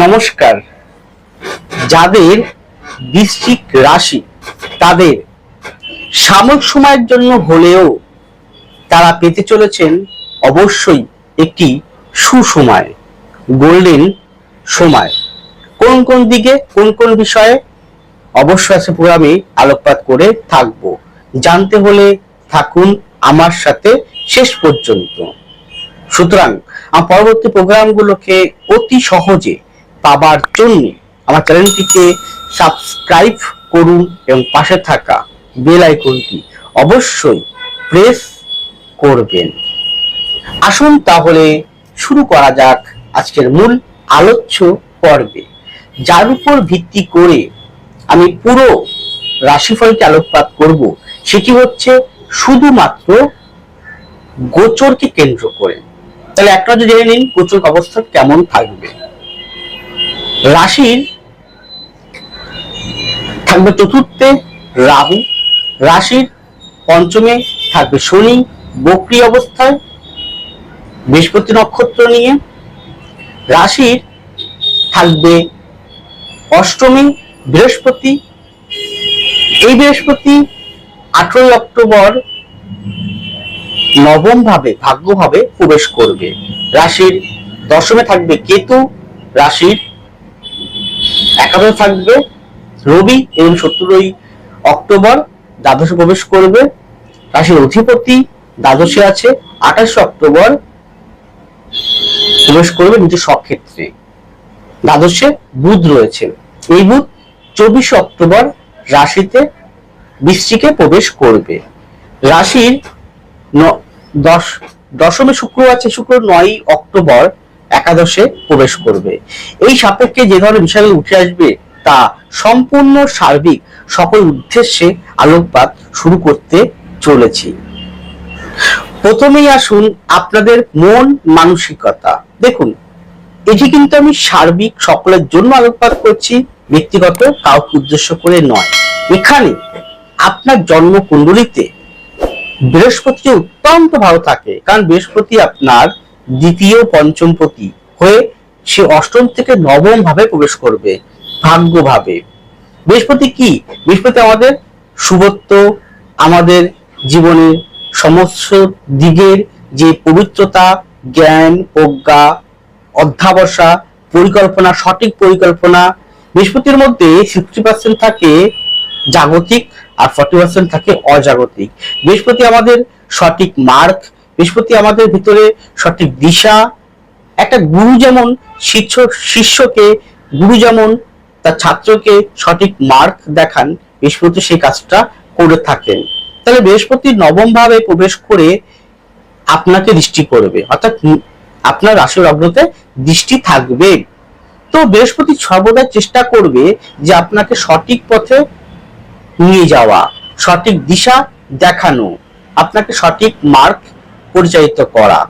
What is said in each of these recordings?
নমস্কার। যাদের বৃশ্চিক রাশি তাদের সাময়িক সময়ের জন্য হলেও তারা পেতে চলেছেন অবশ্যই একটি সুসময় গোল্ডেন সময়। কোন কোন দিকে, কোন কোন বিষয়ে অবশ্যই আছে প্রোগ্রামে আলোকপাত করে থাকব। জানতে হলে থাকুন আমার সাথে শেষ পর্যন্ত। সুতরাং পরবর্তী প্রোগ্রামগুলোকে অতি সহজে পাবার জন্য আমার চ্যানেলটিকে সাবস্ক্রাইব করুন এবং পাশে থাকা বেল আইকনটি অবশ্যই প্রেস করবেন। আসুন তাহলে শুরু করা যাক আজকের মূল আলোচ্য পর্বে। যার উপর ভিত্তি করে আমি পুরো রাশিফলকে আলোকপাত করব, সেটি হচ্ছে শুধুমাত্র গোচরকে কেন্দ্র করে। তাহলে একটা জেনে নিন গোচর অবস্থা কেমন থাকবে। রাশির থাকবে চতুর্থে রাহু, রাশির পঞ্চমে থাকবে শনি, বক্রি অবস্থায়, বৃহস্পতি নক্ষত্র নিয়ে, রাশির থাকবে অষ্টমী বৃহস্পতি, এই বৃহস্পতি আঠারোই অক্টোবর নবম ভাবে, ভাগ্য ভাবে প্রবেশ করবে। রাশির দশমে থাকবে কেতু, রাশির একাদশে থাকবে। রবি এবং সতেরোই অক্টোবর দ্বাদশে প্রবেশ করবে। রাশির অধিপতি দ্বাদশে আছে, আঠাশে অক্টোবর প্রবেশ করবে নিজের স্বক্ষেত্রে। দ্বাদশে বুধ রয়েছে। এই বুধ চব্বিশে অক্টোবর রাশিতে বৃশ্চিকে প্রবেশ করবে। রাশির দশ দশমে শুক্র আছে, শুক্র নয় অক্টোবর একাদশে প্রবেশ করবে। এই সাপেক্ষে যে ধরনের বিষয়গুলো উঠে আসবে তা সম্পূর্ণ সার্বিক সকল উদ্দেশ্যে আলোকপাত শুরু করতে চলেছি। প্রথমেই আসুন আপনাদের মন মানসিকতা। দেখুন, এটি কিন্তু আমি সার্বিক সকলের জন্য আলোকপাত করছি, ব্যক্তিগত কাউকে উদ্দেশ্য করে নয়। এখানে আপনার জন্ম কুণ্ডলিতে বৃহস্পতি অত্যন্ত ভালো থাকে, কারণ বৃহস্পতি আপনার দ্বিতীয় পঞ্চমপতি হয়ে সে অষ্টম থেকে নবম ভাবে প্রবেশ করবে ভাগ্য ভাবে বৃহস্পতি কি? বৃহস্পতি আমাদের শুভত্ব, আমাদের জীবনের সমস্ত দিকের যে পবিত্রতা, জ্ঞান, প্রজ্ঞা, অধ্যাবসা, পরিকল্পনা, সঠিক পরিকল্পনা, বৃহস্পতির মধ্যে সিক্সটি পার্সেন্ট থাকে জাগতিক আর ফর্টি পার্সেন্ট থাকে অজাগতিক। বৃহস্পতি আমাদের সঠিক মার্ক বৃহস্পতি আমাদের ভিতরে সঠিক দিশা। একটা গুরু যেমন শিষ্য, শিষ্যকে, গুরু যেমন তার ছাত্রকে সঠিক মার্ক দেখান, বৃহস্পতি সেই কাজটা করে থাকেন। তাহলে বৃহস্পতি নবম ভাবে প্রবেশ করে আপনাকে দৃষ্টি করবে, অর্থাৎ আপনার রাশি লগ্নতে দৃষ্টি থাকবে। তো বৃহস্পতি সর্বদা চেষ্টা করবে যে আপনাকে সঠিক পথে নিয়ে যাওয়া, সঠিক দিশা দেখানো, আপনাকে সঠিক মার্ক পরিচালিত করা।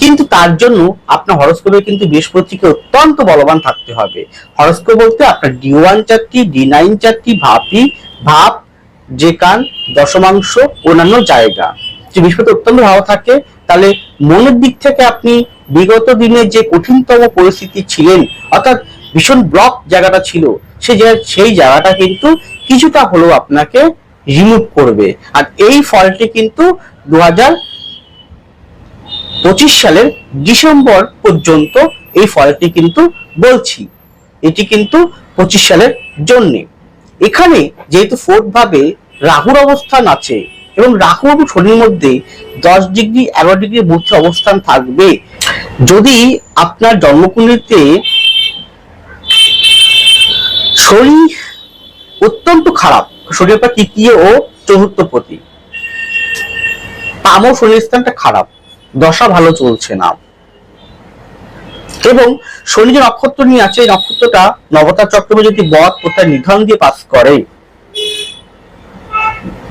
কিন্তু তার জন্য আপনার হরস্কোপে কিন্তু বৃহস্পতিকে অত্যন্ত বলবান থাকতে হবে। হরস্কোপ বলতে আপনার ডি ওয়ান চারটি ডি নাইন চারটি, ভাপি ভাব যে কান, দশমাংশ, অন্যান্য জায়গা। যে বৃহস্পতি অত্যন্ত ভালো থাকে, তাহলে মনের দিক থেকে আপনি বিগত দিনে যে কঠিনতম পরিস্থিতি ছিলেন, অর্থাৎ ভীষণ ব্লক জায়গাটা ছিল সেই সেই জায়গাটা কিন্তু কিছুটা হলেও আপনাকে রিমুভ করবে। আর এই ফলটি কিন্তু পঁচিশ সালের ডিসেম্বর পর্যন্ত এই ফলটি কিন্তু বলছি। এটি কিন্তু পঁচিশ সালের জন্যে। এখানে যেহেতু ফোর্থ রাহুর অবস্থান আছে এবং রাহু এবং শনির মধ্যে দশ ডিগ্রি, এগারো ডিগ্রির মধ্যে অবস্থান থাকবে। যদি আপনার জন্মকুণ্ডলিতে শনি অত্যন্ত খারাপ শরীর পা তৃতীয় ও চতুর্থ পতি পামও শনির স্থানটা খারাপ, দশা ভালো চলছে না। এবং শনি যে নক্ষত্র নিয়ে আছে, এই নক্ষত্রটা নবতার চক্রবে যদি বধ কোথায় নিধন দিয়ে পাস করে,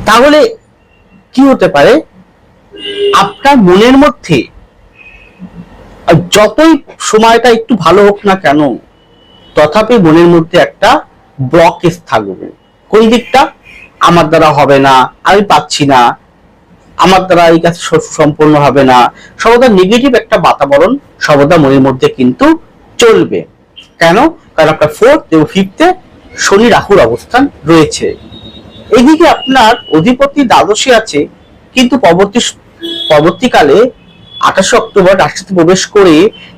তাহলে কি হতে পারে? আপনার মনের মধ্যে যতই সময়টা একটু ভালো হোক না কেন, তথাপি মনের মধ্যে একটা ব্লকেজ থাকবে। কোন দিকটা? আমার দ্বারা হবে না, আমি পাচ্ছি না। আমার দ্বারা এই কাজ সম্পূর্ণ হবে না। সর্বদা নেগেটিভ একটা বাতাবরণ সর্বদা মনের মধ্যে কিন্তু চলবে। কেন? কারণ আপনার ফোর্থ এবং ফিফথে শনি রাহুর অবস্থান রয়েছে। এদিকে আপনার অধিপতি দ্বাদশে আছে, কিন্তু পরবর্তী পরবর্তীকালে আঠাশে অক্টোবর রাশিতে প্রবেশ করে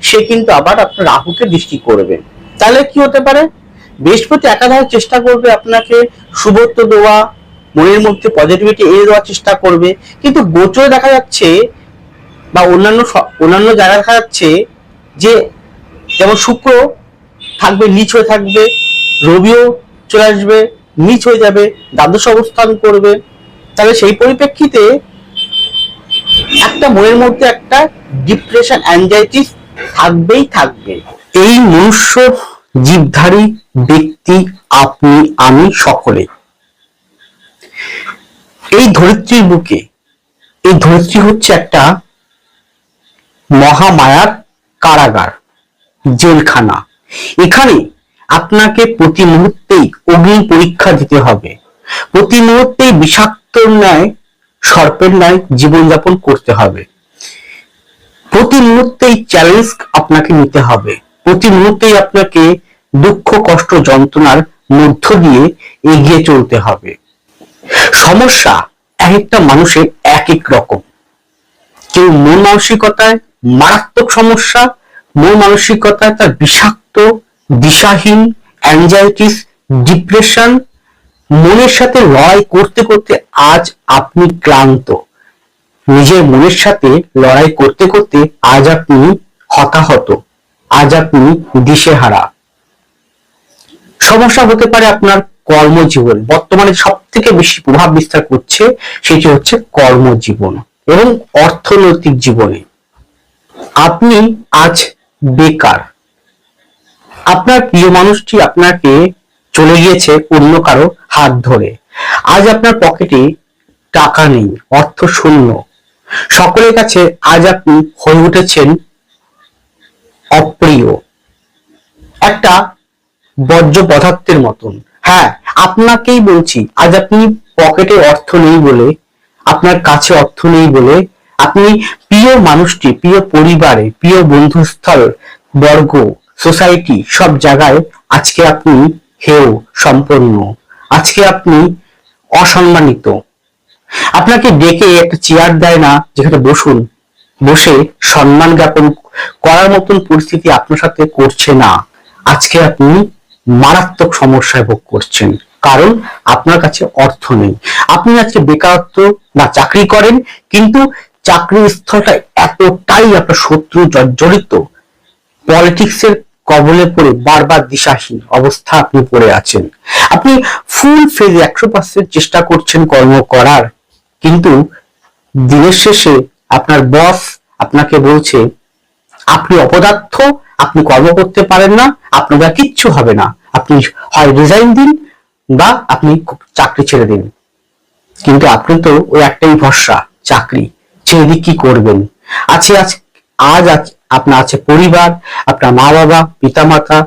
সে কিন্তু আবার আপনার রাহুকে দৃষ্টি করবে। তাহলে কি হতে পারে? বৃহস্পতি একাধারে চেষ্টা করবে আপনাকে শুভত্ব দেওয়া মনের মধ্যে পজিটিভিটি এনে দেওয়ার চেষ্টা করবে। কিন্তু গোচরে দেখা যাচ্ছে বা অন্যান্য অন্যান্য জায়গায় দেখা যাচ্ছে যে যেমন শুক্র থাকবে, নিচ হয়ে থাকবে, রবিও চলে আসবে, নিচ হয়ে যাবে, দ্বাদশ অবস্থান করবে। তাহলে সেই পরিপ্রেক্ষিতে একটা মনের মধ্যে একটা ডিপ্রেশন অ্যাংজাইটি থাকবেই থাকবে। এই মনুষ্য জীবধারী ব্যক্তি আপনি, আমি সকলে এই ধরিত্রীর বুকে, এই ধরিত্রী হচ্ছে একটা মহামায়ার কারাগার, জেলখানা। এখানে আপনাকে প্রতি মুহূর্তেই অগ্নি পরীক্ষা দিতে হবে। প্রতি মুহূর্তেই বিষাক্তর ন্যায়, সর্পের ন্যায় জীবনযাপন করতে হবে। প্রতি মুহূর্তেই চ্যালেঞ্জ আপনাকে নিতে হবে। প্রতি মুহূর্তেই আপনাকে দুঃখ, কষ্ট, যন্ত্রণার মধ্য দিয়ে এগিয়ে চলতে হবে। সমস্যা এক একটা মানুষের এক এক রকম। কেউ মন মানসিকতায় মারাত্মক সমস্যা, মন মানসিকতায় তার বিষাক্ত, দিশাহীন অ্যাংজাইটিস ডিপ্রেশন মনের সাথে লড়াই করতে করতে আজ আপনি ক্লান্ত। নিজের মনের সাথে লড়াই করতে করতে আজ আপনি হতাহত, আজ আপনি দিশেহারা। সমস্যা হতে পারে আপনার কর্মজীবন, বর্তমানে সব থেকে বেশি প্রভাব বিস্তার করছে সেটি হচ্ছে কর্মজীবন এবং অর্থনৈতিক জীবনে। আপনি আজ বেকার। আপনার প্রিয় মানুষটি আপনাকে চলে গিয়েছে অন্য কারও হাত ধরে। আজ আপনার পকেটে টাকা নেই, অর্থ শূন্য। সকলের কাছে আজ আপনি হয়ে উঠেছেন অপ্রিয়। একটা বর্জ্য পদার্থের মতন। হ্যাঁ আপনাকেই বলছি, আজ আপনি পকেটে অর্থ নেই বলে, আপনার কাছে অর্থ নেই বলে, আপনি প্রিয় মানুষটি, প্রিয় পরিবারে, প্রিয় বন্ধুস্থল, বর্গ, সোসাইটি, সব জায়গায় আজকে আপনি হেয় সম্পন্ন। আজকে আপনি অসম্মানিত। আপনাকে ডেকে একটা চেয়ার দেয় না, যেখানে বসুন, বসে সম্মান জ্ঞাপন করার মতন পরিস্থিতি আপনার সাথে করছে না। আজকে আপনি মারাত্মক সমস্যায় ভোগ করছেন। কারণ আপনার কাছে অর্থ নেই। আপনি আজকে বেকারত্ব বা চাকরি করেন, কিন্তু চাকরির স্থলটা এতটাই আপনার শত্রু জর্জরিত পলিটিক্সের কবলে পড়ে বারবার দিশাহীন অবস্থা আপনি পড়ে আছেন। আপনি ফুল ফেজ একশো পার্সেন্ট চেষ্টা করছেন কর্ম করার, কিন্তু দিনের শেষে আপনার বস আপনাকে বলছে, আপনি অপদার্থ, আপনি কর্ম করতে পারেন না আপনার কিচ্ছু হবে না। আপনি হয় রিজাইন দিন বা আপনি চাকরি ছেড়ে দিন। কিন্তু আপনি তো ওই একটাই ভরসা, চাকরি। ছেড়ে দিয়ে কি করবেন? আছে আজ আজ আপনার আছে পরিবার, আপনার মা বাবা পিতামাতা,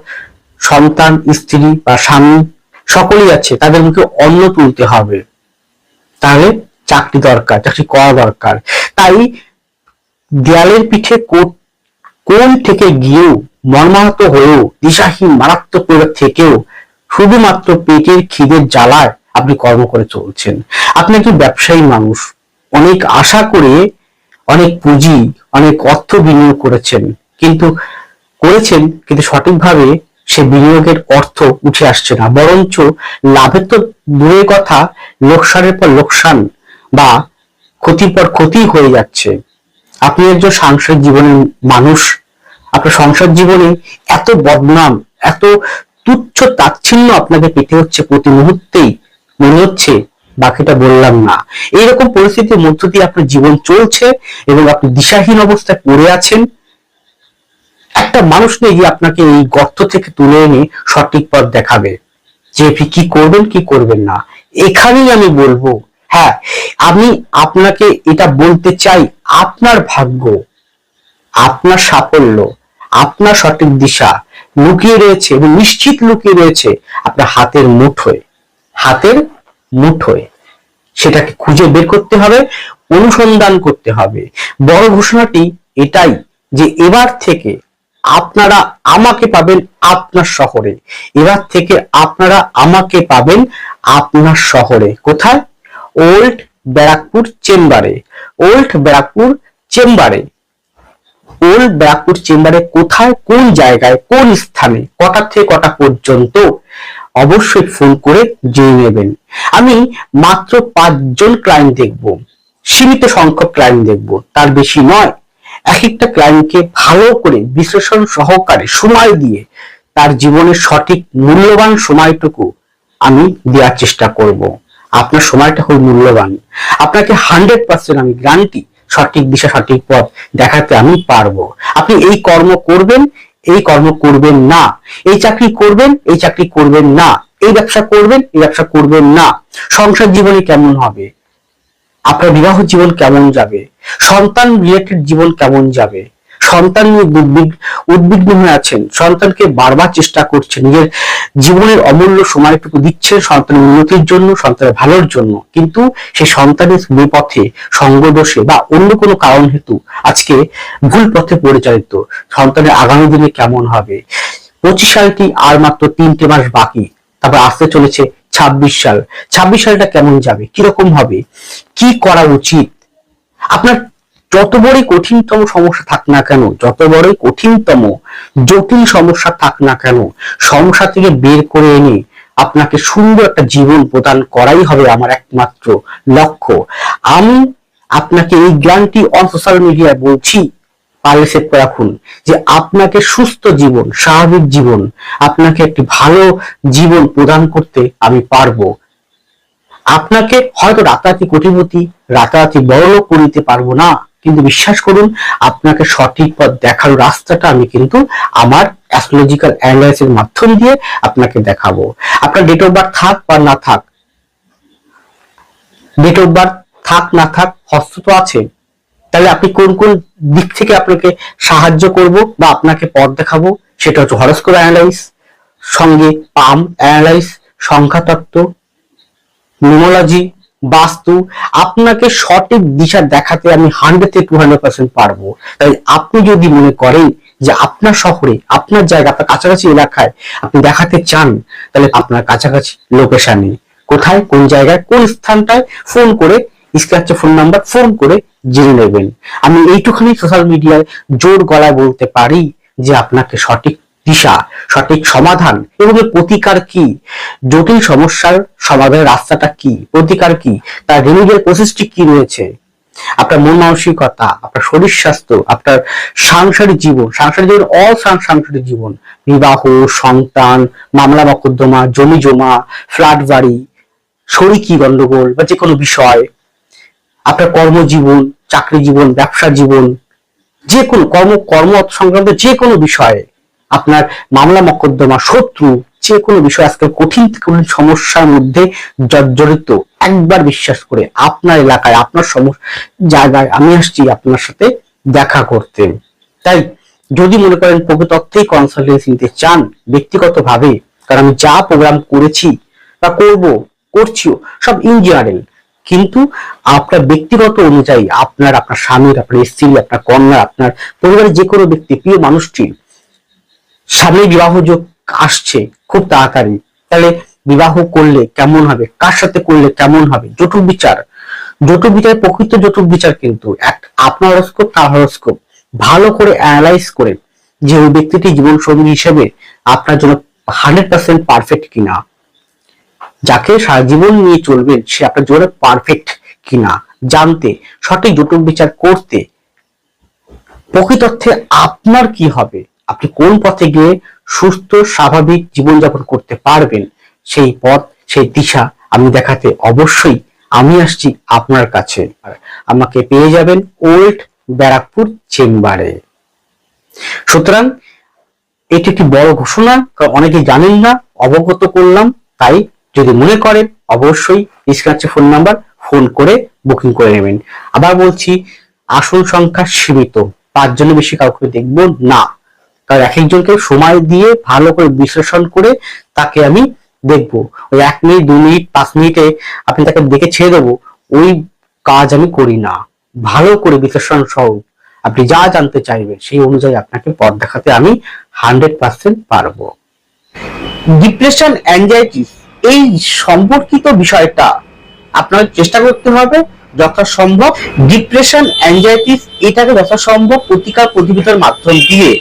সন্তান, স্ত্রী বা স্বামী, সকলেই আছে, তাদের মুখে অন্ন তুলতে হবে। তাহলে চাকরি দরকার, চাকরি করা দরকার। তাই দেয়ালের পিঠে কোন থেকে গিয়েও মর্মাহত হয়েও, দিশাহীন, মারাত্মক পরিবার থেকেও শুধুমাত্র পেটের খিদের জ্বালায় আপনি কর্ম করে চলছেন। আপনি একজন ব্যবসায়ী মানুষ। অনেক আশা করে, অনেক পুঁজি, অনেক অর্থ বিনিয়োগ করেছেন। কিন্তু করেছেন, কিন্তু সঠিকভাবে সে বিনিয়োগের অর্থ উঠে আসছে না। বরঞ্চ লাভের তো দূরের কথা, লোকসানের পর লোকসান বা ক্ষতির পর ক্ষতি হয়ে যাচ্ছে। আপনি একজন সাংসারিক জীবনের মানুষ আপনার সংসার জীবনে এত বদনাম, এত তুচ্ছ তাচ্ছিন্ন আপনাকে পেতে হচ্ছে প্রতি মুহূর্তেই। মনে হচ্ছে, বাকিটা বললাম না। এইরকম পরিস্থিতির মধ্য দিয়ে আপনার জীবন চলছে এবং আপনি দিশাহীন অবস্থায় পড়ে আছেন। একটা মানুষ নেই যে আপনাকে এই গর্ত থেকে তুলে এনে সঠিক পথ দেখাবে। যে কি করবেন কি করবেন না। এখানেই আমি বলব হ্যাঁ আমি আপনাকে এটা বলতে চাই, আপনার ভাগ্য, আপনার সাফল্য। আপনার সঠিক দিশা লুকিয়ে রয়েছে এবং নিশ্চিত লুকিয়ে রয়েছে আপনার হাতের মুঠোয় হাতের মুঠোয় সেটাকে খুঁজে বের করতে হবে, অনুসন্ধান করতে হবে। বড় ঘোষণাটি এটাই যে এবার থেকে আপনারা আমাকে পাবেন আপনার শহরে। এবার থেকে আপনারা আমাকে পাবেন আপনার শহরে। কোথায়? ওল্ড ব্যারাকপুর চেম্বারে। ওল্ড ব্যারাকপুর চেম্বারে। ওল্ড ব্যারাকপুর চেম্বারে কোথায়, কোন জায়গায়, কোন স্থানে, কটা থেকে কটা পর্যন্ত অবশ্যই ফোন করে জেনে নেবেন। আমি মাত্র পাঁচজন ক্লায়েন্ট দেখব, সীমিত সংখ্যক ক্লায়েন্ট দেখব, তার বেশি নয়। এক একটা ক্লায়েন্টকে ভালো করে বিশ্লেষণ সহকারে সময় দিয়ে তার জীবনের সঠিক মূল্যবান সময়টুকু আমি দেওয়ার চেষ্টা করব। আপনার সময়টা খুব মূল্যবান। আপনাকে হান্ড্রেড পার্সেন্ট আমি গ্যারান্টি সঠিক দিশা, সঠিক পথ দেখাতে আমি পারব। আপনি এই কর্ম করবেন, এই কর্ম করবেন না। এই চাকরি করবেন, এই চাকরি করবেন না। এই ব্যবসা করবেন, এই ব্যবসা করবেন না। সংসার জীবনে কেমন হবে? আপনার বিবাহ জীবন কেমন যাবে? সন্তান রিলেটেড জীবন কেমন যাবে? সন্তান নিয়ে উদ্বিগ উদ্বিগ্ন হয়ে আছেন। সন্তানকে বারবার চেষ্টা করছেন। নিজের জীবনের অমূল্য সময়টুকু দিচ্ছেন সন্তানের উন্নতির জন্য, সন্তানের ভালোর জন্য। কিন্তু সেই সন্তানের বিপথে সঙ্গদোষে বা অন্য কোনো কারণ হেতু আজকে ভুল পথে পরিচালিত। সন্তানের আগামী দিনে কেমন হবে? পঁচিশ সালটি আর মাত্র তিনটে মাস বাকি। তারপর আসতে চলেছে ছাব্বিশ সাল। ছাব্বিশ সালটা কেমন যাবে? কীরকম হবে? কি করা উচিত? আপনার যত বড়ই কঠিনতম সমস্যা থাক না কেন, যত বড়ই কঠিনতম জটিল সমস্যা থাক না কেন, সমস্যা থেকে বের করে এনে আপনাকে সুন্দর একটা জীবন প্রদান করাই হবে আমার একমাত্র লক্ষ্য। আমি আপনাকে এই জ্ঞানটি অন সোশ্যাল মিডিয়ায় বলছি পারলে সেভ করে রাখুন, যে আপনাকে সুস্থ জীবন, স্বাভাবিক জীবন, আপনাকে একটি ভালো জীবন প্রদান করতে আমি পারব। আপনাকে হয়তো রাতারাতি কোটিপতি, রাতারাতি বড়লোক করিতে পারব না। কিন্তু বিশ্বাস করুন, আপনাকে সঠিক পথ দেখার রাস্তাটা আমি কিন্তু আমার অ্যাস্ট্রোলজিক্যাল অ্যানালাইসিসের মাধ্যম দিয়ে আপনাকে দেখাবো। আপনার ডেট অফ বার্থ থাক বা না থাক ডেট অফ বার্থ থাক না থাক, হস্ত তো আছে। তাহলে আপনি কোন কোন দিক থেকে আপনাকে সাহায্য করব বা আপনাকে পথ দেখাবো সেটা হচ্ছে হরস্কোপ অ্যানালাইস সঙ্গে পাম অ্যানালাইস সংখ্যাতত্ত্ব নিউমোলজি বাস্তু, আপনাকে সঠিক দিশা দেখাতে আমি হান্ড্রেড থেকে টু হান্ড্রেড পার্সেন্ট পারব। তাই আপনি যদি মনে করেন যে আপনার শহরে, আপনার জায়গা, আপনার কাছাকাছি এলাকায় আপনি দেখাতে চান, তাহলে আপনার কাছাকাছি লোকেশনে কোথায়, কোন জায়গায়, কোন স্থানটায় ফোন করে স্ক্র্যাচে ফোন নাম্বার ফোন করে জেনে নেবেন। আমি এইটুখানি সোশ্যাল মিডিয়ায় জোর গলায় বলতে পারি যে আপনাকে সঠিক দিশা, সঠিক সমাধান এবং প্রতিকার কি? জটিল সমস্যার সমাধানের রাস্তাটা কি? প্রতিকার কি? তার রেমিডিয়াল প্রসেসটি কি রয়েছে? আপনার মন মানসিকতা, আপনার শরীর স্বাস্থ্য, আপনার সাংসারিক জীবন সাংসারিক জীবন অল সাংসারিক জীবন। বিবাহ, সন্তান, মামলা মকদ্দমা, জমি জমা ফ্ল্যাট বাড়ি শরিকি গন্ডগোল বা যে কোনো বিষয়। আপনার কর্মজীবন, চাকরি জীবন, ব্যবসা জীবন যে কোনো কর্ম কর্ম সংক্রান্ত যে কোনো বিষয়ে আপনার মামলা মকদ্দমা শত্রু যে কোনো বিষয় আজকে কঠিন কঠিন সমস্যার মধ্যে জর্জরিত। একবার বিশ্বাস করে আপনার এলাকায়, আপনার সমস্যা জায়গায় আমি আসছি আপনার সাথে দেখা করতে। তাই যদি মনে করেন প্রকৃতত্ত্বেই কনসালটেন্সি নিতে চান ব্যক্তিগতভাবে, কারণ আমি যা প্রোগ্রাম করেছি বা করব, করছিও, সব ইন জেনারেল কিন্তু আপনার ব্যক্তিগত অনুযায়ী আপনার আপনার স্বামীর, আপনার স্ত্রী, আপনার কন্যা, আপনার পরিবারের যে কোনো ব্যক্তি, প্রিয় মানুষটির সামনে বিবাহ যোগ আসছে, খুব তাড়াতাড়ি। তাহলে বিবাহ করলে কেমন হবে? কার সাথে করলে কেমন হবে? জটুক বিচার। জটুক বিচার, প্রকৃত জটুক বিচার কিন্তু এক আপনার হরস্কোপ তার হরস্কোপ ভালো করে অ্যানালাইজ করে যে ওই ব্যক্তিটি জীবন সঙ্গী হিসেবে আপনার জন্য হান্ড্রেড পার্সেন্ট পারফেক্ট কিনা। যাকে সারা জীবন নিয়ে চলবেন, সে আপনার জন্য পারফেক্ট কিনা। জানতে, সঠিক জটুক বিচার করতে প্রকৃতর্থে আপনার কি হবে? আপনি কোন পথে গিয়ে সুস্থ, স্বাভাবিক জীবনযাপন করতে পারবেন, সেই পথ, সেই দিশা আমি দেখাতে অবশ্যই আমি আসছি আপনার কাছে। আমাকে পেয়ে যাবেন ওল্ড ব্যারাকপুর চেম্বারে। সুতরাং এটি একটি বড় ঘোষণা অনেকে জানেন না, অবগত করলাম, তাই যদি মনে করেন, অবশ্যই স্ক্রাচে ফোন নাম্বার ফোন করে বুকিং করে নেবেন। আবার বলছি আসন সংখ্যা সীমিত, পাঁচজনের বেশি কাউকে দেখব না। কারণ এক একজনকে সময় দিয়ে ভালো করে বিশ্লেষণ করে তাকে আমি দেখব। ওই এক মিনিট, দু মিনিট, পাঁচ মিনিটে আপনি তাকে দেখে ছেড়ে দেবো, ওই কাজ আমি করি না। ভালো করে বিশ্লেষণ সহ আপনি যা জানতে চাইবেন সেই অনুযায়ী আপনাকে পথ দেখাতে আমি হান্ড্রেড পার্সেন্ট পারব। ডিপ্রেশন অ্যাংজাইটিস এই সম্পর্কিত বিষয়টা আপনার চেষ্টা করতে হবে যথাসম্ভব। ডিপ্রেশন অ্যাংজাইটিস এটাকে যথাসম্ভব প্রতিকার প্রতিবিধার মাধ্যম দিয়ে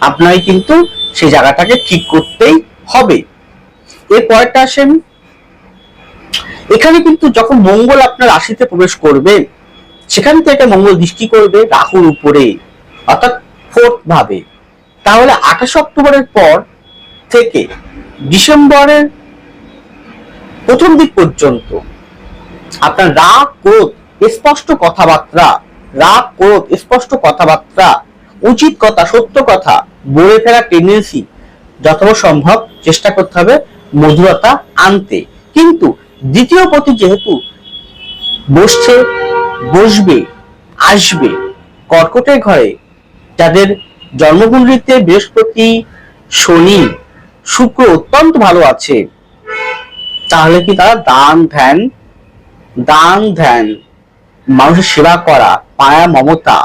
আপনাকে কিন্তু সেই জায়গাটাকে ঠিক করতেই হবে। এর পরেরটা আসেন, এখানে কিন্তু যখন মঙ্গল আপনার রাশিতে প্রবেশ করবে, সেখান থেকে একটা মঙ্গল দৃষ্টি করবে রাহুর উপরে, অর্থাৎ ফোর্থ ভাবে। তাহলে আঠাশ অক্টোবরের পর থেকে ডিসেম্বরের প্রথম দিক পর্যন্ত আপনার রাগ ক্রোধ স্পষ্ট কথাবার্তা রাগ ক্রোধ স্পষ্ট কথাবার্তা উচিত কথা, সত্য কথা বলে ফেলা টেন্ডেন্সি যতটা সম্ভব চেষ্টা করতে হবে মধুরতা আনতে। কিন্তু দ্বিতীয় পতি যেহেতু বসছে, বসবে, আসবে কর্কটের ঘরে, যাদের জন্মকুণ্ডলিতে বৃহস্পতি, শনি, শুক্র অত্যন্ত ভালো আছে, তাহলে কি তারা দান, ধ্যান? দান, ধ্যান, মানুষের সেবা করা, পায়া, মমতা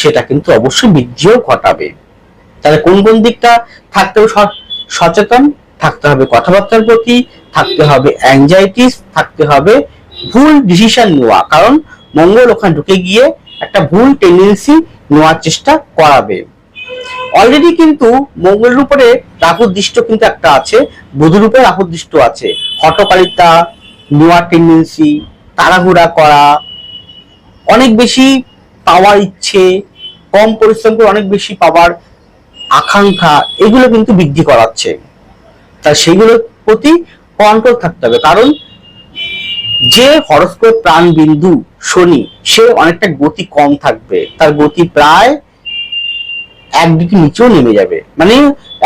সেটা কিন্তু অবশ্যই বৃদ্ধিও ঘটাবে। তাহলে কোন কোন দিকটা থাকতে হবে? সচেতন, থাকতে হবে কথাবার্তার প্রতি, থাকতে হবে অ্যাংজাইটিস থাকতে হবে ভুল ডিসিশন নেওয়া। কারণ মঙ্গল ওখানে ঢুকে গিয়ে একটা ভুল টেন্ডেন্সি নেওয়ার চেষ্টা করাবে। অলরেডি কিন্তু মঙ্গলের উপরে রাহুর দৃষ্ট কিন্তু একটা আছে, বুধের উপরে রাহুর দৃষ্ট আছে। হটকারিতা নেওয়ার টেন্ডেন্সি তাড়াহুড়া করা, অনেক বেশি পাওয়ার ইচ্ছে, কম পরিশ্রম করে অনেক বেশি পাওয়ার আকাঙ্ক্ষা, এগুলো কিন্তু বৃদ্ধি করাচ্ছে। তা সেগুলোর প্রতি কন্ট্রোল থাকতে হবে। কারণ যে হরস্কোপ প্রাণ বিন্দু শনি, সে অনেকটা গতি কম থাকবে। তার গতি প্রায় এক ডিগ্রি নিচেও নেমে যাবে। মানে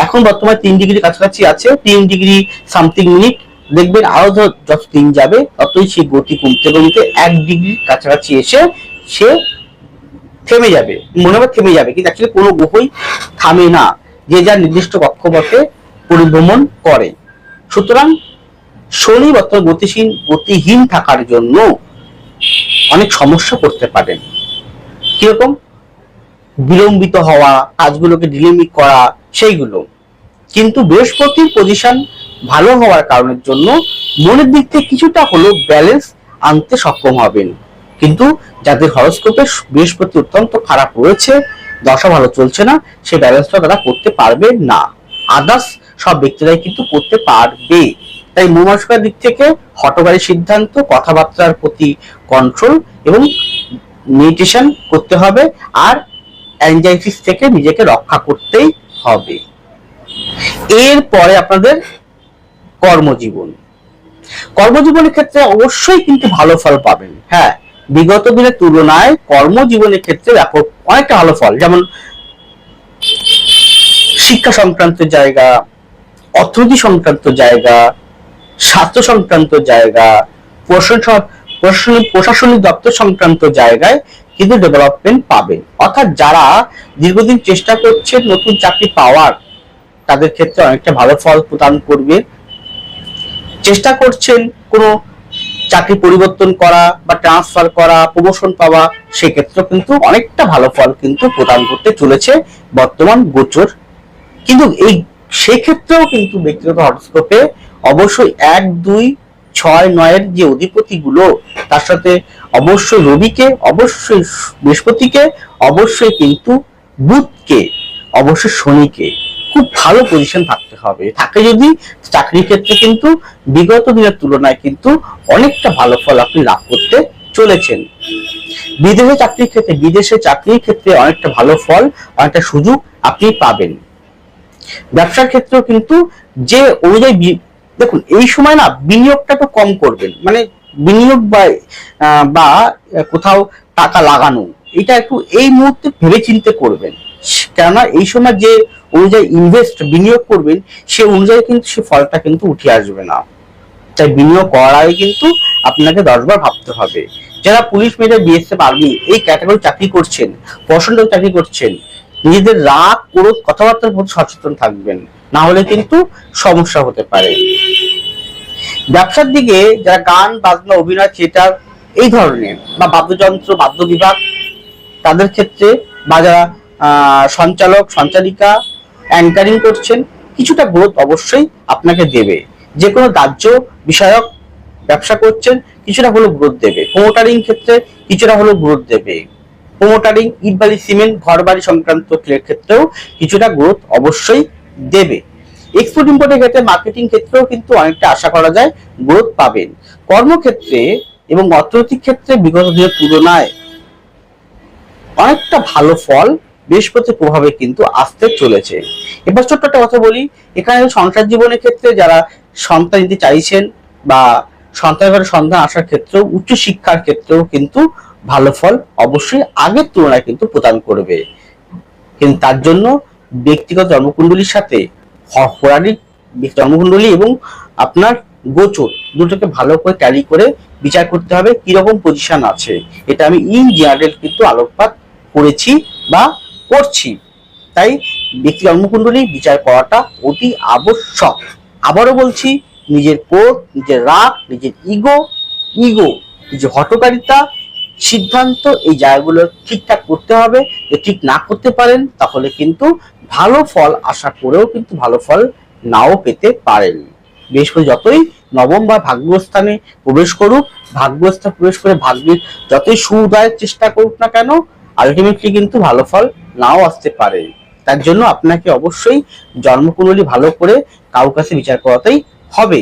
এখন বর্তমানে তিন ডিগ্রি কাছাকাছি আছে, তিন ডিগ্রি সামথিং মিনিট দেখবেন আরও যত যত দিন যাবে, ততই সেই গতি কমতে কমতে এক ডিগ্রি কাছাকাছি এসে সে থেমে যাবে, মনে হবে থেমে যাবে, কিন্তু অ্যাকচুয়ালি কোনো গ্রহই থামে না, যে যার নির্দিষ্ট কক্ষপথে পরিভ্রমণ করে। সুতরাং শনি বর্তমান গতিশীল, গতিহীন থাকার জন্য অনেক সমস্যা করতে পারেন। কীরকম? বিলম্বিত হওয়া, কাজগুলোকে ডিলেমিক করা, সেইগুলো। কিন্তু বৃহস্পতির পজিশন ভালো হওয়ার কারণের জন্য মনের দিক থেকে কিছুটা হলেও ব্যালেন্স আনতে সক্ষম হবেন। কিন্তু যাদের হরস্কোপে বৃহস্পতি অত্যন্ত খারাপ রয়েছে দশা ভালো চলছে না, সে ব্যালেন্সটা তারা করতে পারবে না। আদার্স সব ব্যক্তিরাই কিন্তু করতে পারবে। তাই মূমাংসকার দিক থেকে হটকারী সিদ্ধান্ত, কথাবার্তার প্রতি কন্ট্রোল এবং মেডিটেশন করতে হবে আর অ্যাংজাইটিস থেকে নিজেকে রক্ষা করতেই হবে। এরপরে আপনাদের কর্মজীবন। কর্মজীবনের ক্ষেত্রে অবশ্যই কিন্তু ভালো ফল পাবেন। হ্যাঁ বিগত দিনের তুলনায় কর্মজীবনের ক্ষেত্রে ব্যাপক অনেকটা ভালো ফল। যেমন শিক্ষা সংক্রান্ত জায়গা, অর্থনীতি সংক্রান্ত জায়গা, স্বাস্থ্য সংক্রান্ত জায়গা প্রশাসনিক প্রশাসনিক দপ্তর সংক্রান্ত জায়গায় কিন্তু ডেভেলপমেন্ট পাবেন অর্থাৎ যারা দীর্ঘদিন চেষ্টা করছেন নতুন চাকরি পাওয়ার, তাদের ক্ষেত্রে অনেকটা ভালো ফল প্রদান করবে। চেষ্টা করছেন কোনো চাকরি পরিবর্তন করা বা ট্রান্সফার করা প্রমোশন পাওয়া সেক্ষেত্রে কিন্তু অনেকটা ভালো ফল কিন্তু প্রদান করতে চলেছে বর্তমান গোচর। কিন্তু এই সেক্ষেত্রেও কিন্তু ব্যক্তিগত হরস্কোপে অবশ্যই এক, দুই, ছয়, নয়ের যে অধিপতি গুলো তার সাথে অবশ্যই রবিকে, অবশ্যই বৃহস্পতিকে, অবশ্যই কিন্তু বুধকে, অবশ্যই শনিকে। খুব ভালো পজিশন থাকতে হবে। থাকে যদি চাকরির ক্ষেত্রে কিন্তু বিগত দিনের তুলনায় কিন্তু অনেকটা ভালো ফল আপনি লাভ করতে চলেছেন। বিদেশে চাকরির ক্ষেত্রে, বিদেশে চাকরির ক্ষেত্রে অনেকটা ভালো ফল, অনেকটা সুযোগ আপনি পাবেন। ব্যবসার ক্ষেত্রেও কিন্তু যে অনুযায়ী দেখুন, এই সময় না বিনিয়োগটা তো কম করবেন। মানে বিনিয়োগ বা বা কোথাও টাকা লাগানো, এটা একটু এই মুহূর্তে ভেবে চিন্তে করবেন। কেননা এই সময় যে অনুযায়ী ইনভেস্ট বিনিয়োগ করবেন, সে অনুযায়ী কিন্তু সে ফলটা কিন্তু উঠে আসবে না। তাই বিনিয়োগ করার আগে কিন্তু আপনাকে দশবার ভাবতে হবে। যারা পুলিশ মেয়েদের বিএসএফ আর্মি এই ক্যাটাগরি চাকরি করছেন পছন্দের চাকরি করছেন, নিজেদের রাগ, ক্রোধ, কথাবার্তার প্রতি সচেতন থাকবেন। না হলে কিন্তু সমস্যা হতে পারে। ব্যবসার দিকে যারা গান, বাজনা, অভিনয়, থিয়েটার, এই ধরনের বা বাদ্যযন্ত্র বাদ্য বিভাগ তাদের ক্ষেত্রে বা যারা সঞ্চালক, সঞ্চালিকা অ্যাঙ্কারিং করছেন, কিছুটা গ্রোথ অবশ্যই আপনাকে দেবে। যে কোনো দাহ্য বিষয়ক ব্যবসা করছেন, কিছুটা হলেও গ্রোথ দেবে। প্রোমোটারিং ক্ষেত্রে কিছুটা হলেও গ্রোথ দেবে। প্রোমোটারিং ইট বালি সিমেন্ট, ঘর বাড়ি সংক্রান্ত ক্ষেত্রেও কিছুটা গ্রোথ অবশ্যই দেবে। এক্সপোর্ট ইম্পোর্টের ক্ষেত্রে মার্কেটিং ক্ষেত্রেও কিন্তু অনেকটা আশা করা যায় গ্রোথ পাবেন। কর্মক্ষেত্রে এবং অর্থনৈতিক ক্ষেত্রে বিগত দিনের তুলনায় অনেকটা ভালো ফল বৃহস্পতির প্রভাবে কিন্তু আসতে চলেছে। এবার ছোট্ট একটা কথা বলি, এখানে সংসার জীবনের ক্ষেত্রে যারা সন্তান নিতে চাইছেন বা সন্তানের সন্তান আসার ক্ষেত্রেও উচ্চ শিক্ষার ক্ষেত্রেও কিন্তু ভালো ফল অবশ্যই আগের তুলনায় কিন্তু প্রদান করবে। কিন্তু তার জন্য ব্যক্তিগত জন্মকুণ্ডলীর সাথে হ- পৌরাণিক জন্মকুণ্ডলী এবং আপনার গোচর দুটোকে ভালো করে ট্যালি করে বিচার করতে হবে, কীরকম পজিশন আছে। এটা আমি ইন জেনারেল কিন্তু আলোকপাত করেছি বা করছি। তাই ব্যক্তি জন্মকুণ্ডলী বিচার করাটা অতি আবশ্যক। আবারও বলছি, নিজের কোপ নিজের রাগ, নিজের ইগো ইগো, নিজের হটকারিতা সিদ্ধান্ত এই জায়গাগুলো ঠিকঠাক করতে হবে। যদি ঠিক না করতে পারেন, তাহলে কিন্তু ভালো ফল আশা করেও কিন্তু ভালো ফল নাও পেতে পারেন। বৃহস্পতি যতই নবম বা ভাগ্যস্থানে প্রবেশ করুক ভাগ্যস্থানে প্রবেশ করে ভাগ্যের যতই সুউদয়ের চেষ্টা করুক না কেন আলটিমেটলি কিন্তু ভালো ফল নাও আসতে পারে। তার জন্য আপনাকে অবশ্যই জন্মকুণ্ডলী ভালো করে কারও কাছে বিচার করাতেই হবে।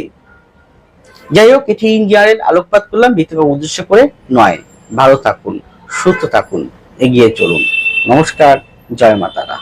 যাই হোক, এটি ইন্ডিয়ারের আলোকপাত করলাম বিতর্ক উদ্দেশ্য করে নয়। ভালো থাকুন, সুস্থ থাকুন, এগিয়ে চলুন। নমস্কার, জয় মাতারা।